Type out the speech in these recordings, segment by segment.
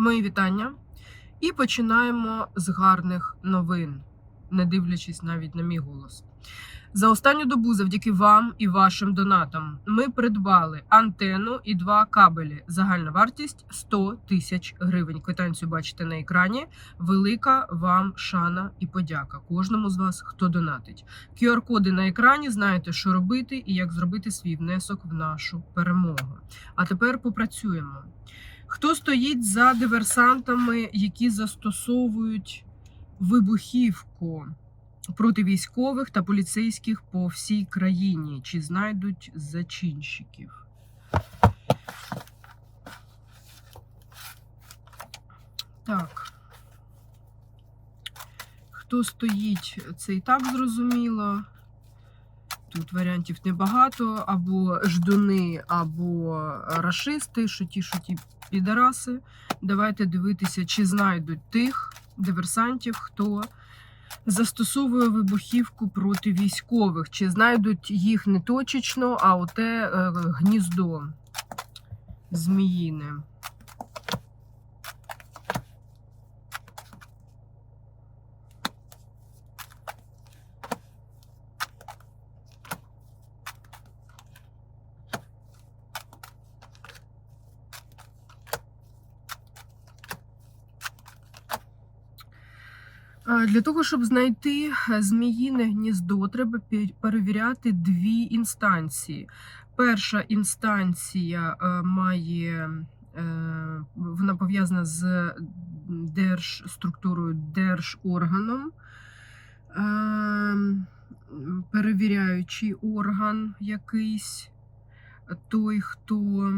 Мої вітання. І починаємо з гарних новин, не дивлячись навіть на мій голос. За останню добу, завдяки вам і вашим донатам, ми придбали антенну і два кабелі. Загальна вартість 100 тисяч гривень. Квитанцію бачите на екрані. Велика вам шана і подяка кожному з вас, хто донатить. QR-коди на екрані. Знаєте, що робити і як зробити свій внесок в нашу перемогу. А тепер попрацюємо. Хто стоїть за диверсантами, які застосовують вибухівку проти військових та поліцейських по всій країні? Чи знайдуть зачинщиків? Так. Хто стоїть, це і так зрозуміло. Тут варіантів небагато, або ждуни, або рашисти, що ті, що ті підараси. Давайте дивитися, чи знайдуть тих диверсантів, хто застосовує вибухівку проти військових, чи знайдуть їх не точечно, а оте е, гніздо зміїне. Для того, щоб знайти е, зміїне гніздо, треба перевіряти дві інстанції. Перша інстанція е, має, е, вона пов'язана з держструктурою, держорганом, перевіряючий орган якийсь, той, хто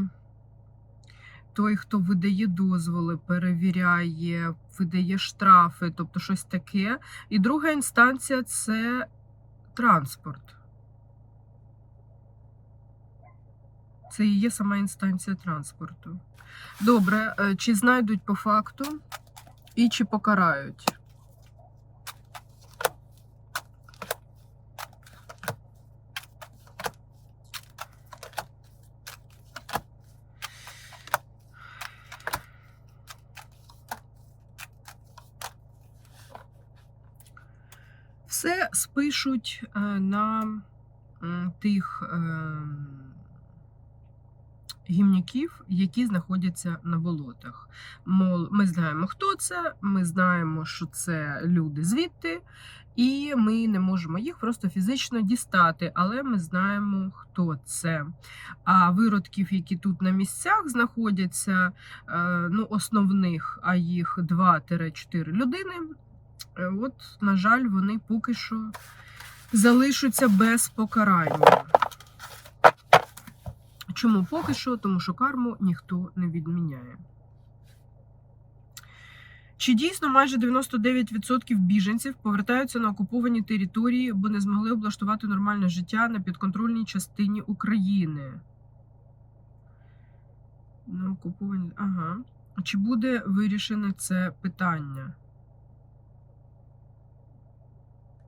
той, хто видає дозволи, перевіряє, видає штрафи, тобто щось таке. І друга інстанція це транспорт. Це і є сама інстанція транспорту. Добре, е, чи знайдуть по факту і чи покарають? Спишуть е, на тих е, гімняків, які знаходяться на болотах. Мол, ми знаємо, хто це, ми знаємо, що це люди звідти, і ми не можемо їх просто фізично дістати, але ми знаємо, хто це. А виродків, які тут на місцях знаходяться, е, ну, основних, а їх 2-4 людини. От, на жаль, вони поки що залишаться без покарання. Чому поки що? Тому що карму ніхто не відміняє. Чи дійсно майже 99% біженців повертаються на окуповані території, бо не змогли облаштувати нормальне життя на підконтрольній частині України? На окуповані. Ага. Чи буде вирішене це питання?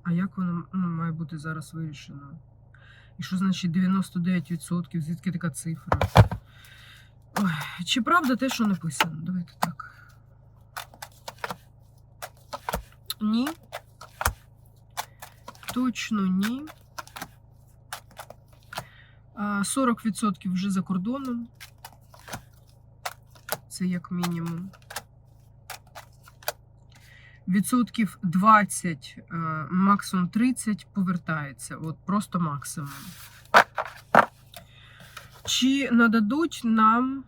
А як воно ну, має бути зараз вирішено? І що значить 99%? Звідки така цифра? Ой, чи правда те, що написано? Давайте так. Ні. Точно ні. 40% вже за кордоном. Це як мінімум. Відсотків 20, е, максимум 30 повертається. От просто максимум. Чи нададуть нам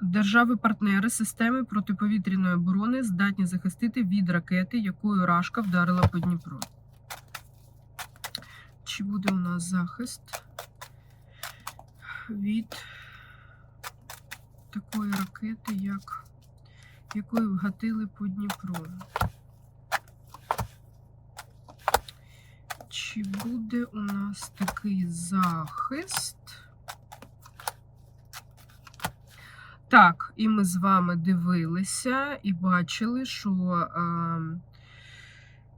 держави-партнери системи протиповітряної оборони здатні захистити від ракети, якою Рашка вдарила по Дніпру? Чи буде у нас захист від такої ракети, як якою вгатили по Дніпру? Чи буде у нас такий захист? Так, і ми з вами дивилися і бачили, що е,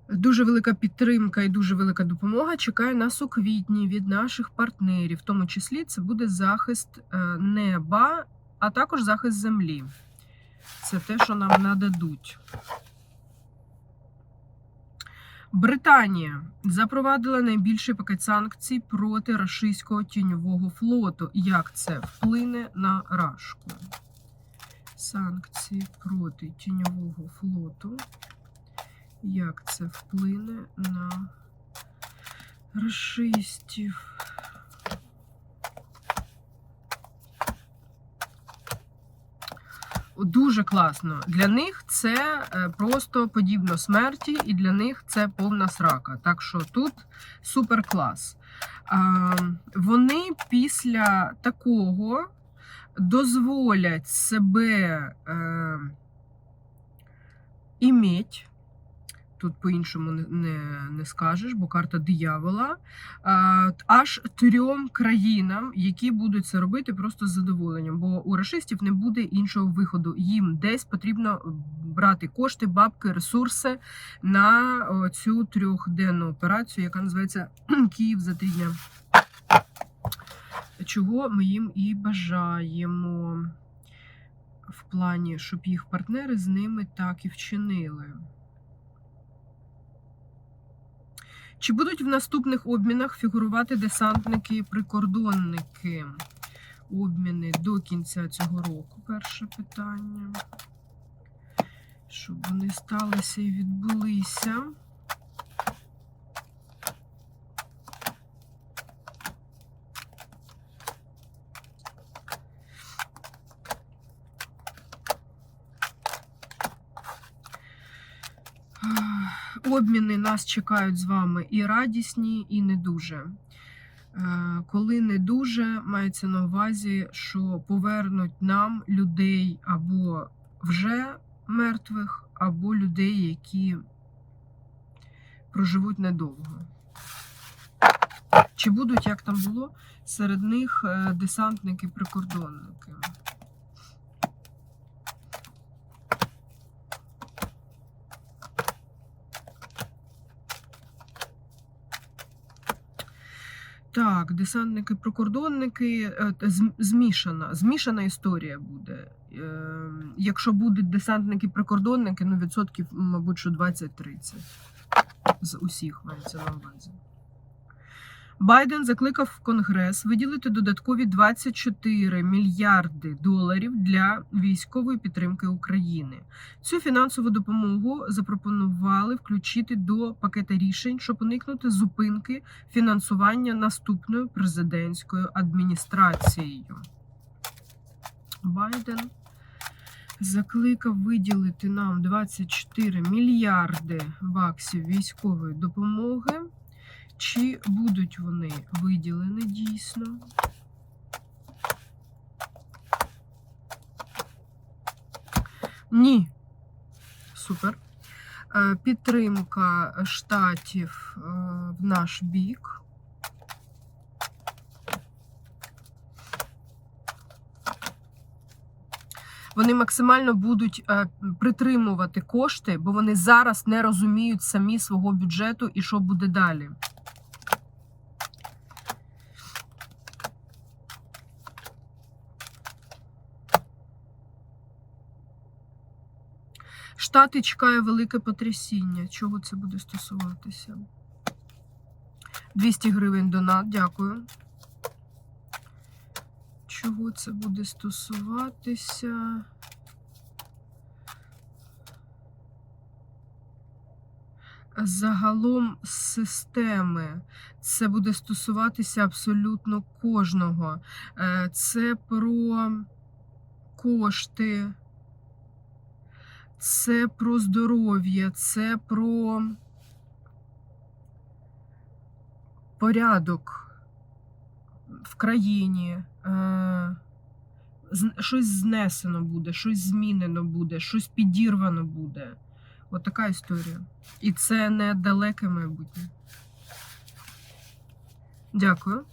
дуже велика підтримка і дуже велика допомога чекає нас у квітні від наших партнерів. В тому числі це буде захист е, неба, а також захист землі. Це те, що нам нададуть. Британія запровадила найбільший пакет санкцій проти рашистського тіньового флоту. Як це вплине на Рашку? Санкції проти тіньового флоту. Як це вплине на рашистів? Дуже класно. Для них це е, просто подібно смерті, і для них це повна срака. Так що тут супер клас. Вони після такого дозволять себе е, іметь. Тут по-іншому не, не, скажеш, бо карта диявола. Аж трьом країнам, які будуть це робити просто з задоволенням. Бо у рашистів не буде іншого виходу. Їм десь потрібно брати кошти, бабки, ресурси на цю трьохденну операцію, яка називається Київ за три дня. Чого ми їм і бажаємо в плані, щоб їх партнери з ними так і вчинили. Чи будуть в наступних обмінах фігурувати десантники і прикордонники? Обміни до кінця цього року. Перше питання. Щоб вони сталися і відбулися. Обміни нас чекають з вами і радісні, і не дуже. Е, Коли не дуже, мається на увазі, що повернуть нам людей або вже мертвих, або людей, які проживуть недовго. Чи будуть, як там було, серед них е, десантники-прикордонники? Так, десантники-прикордонники, е, та зм- змішана, змішана історія буде. Е, Якщо будуть десантники-прикордонники, ну відсотків, мабуть, що 20-30 з усіх мається на увазі. Байден закликав Конгрес виділити додаткові 24 мільярди доларів для військової підтримки України. Цю фінансову допомогу запропонували включити до пакета рішень, щоб уникнути зупинки фінансування наступною президентською адміністрацією. Байден закликав виділити нам 24 мільярди баксів військової допомоги. Чи будуть вони виділені дійсно? Ні. Супер. Е, Підтримка штатів е, в наш бік. Вони максимально будуть е, притримувати кошти, бо вони зараз не розуміють самі свого бюджету і що буде далі. Штати чекає велике потрясіння. Чого це буде стосуватися? 200 гривень донат, дякую. Чого це буде стосуватися? Загалом системи. Це буде стосуватися абсолютно кожного. Е, Це про кошти, це про здоров'я, це про порядок в країні. Е, Щось знесено буде, щось змінено буде, щось підірвано буде. От така історія. І це не далеке майбутнє. Дякую.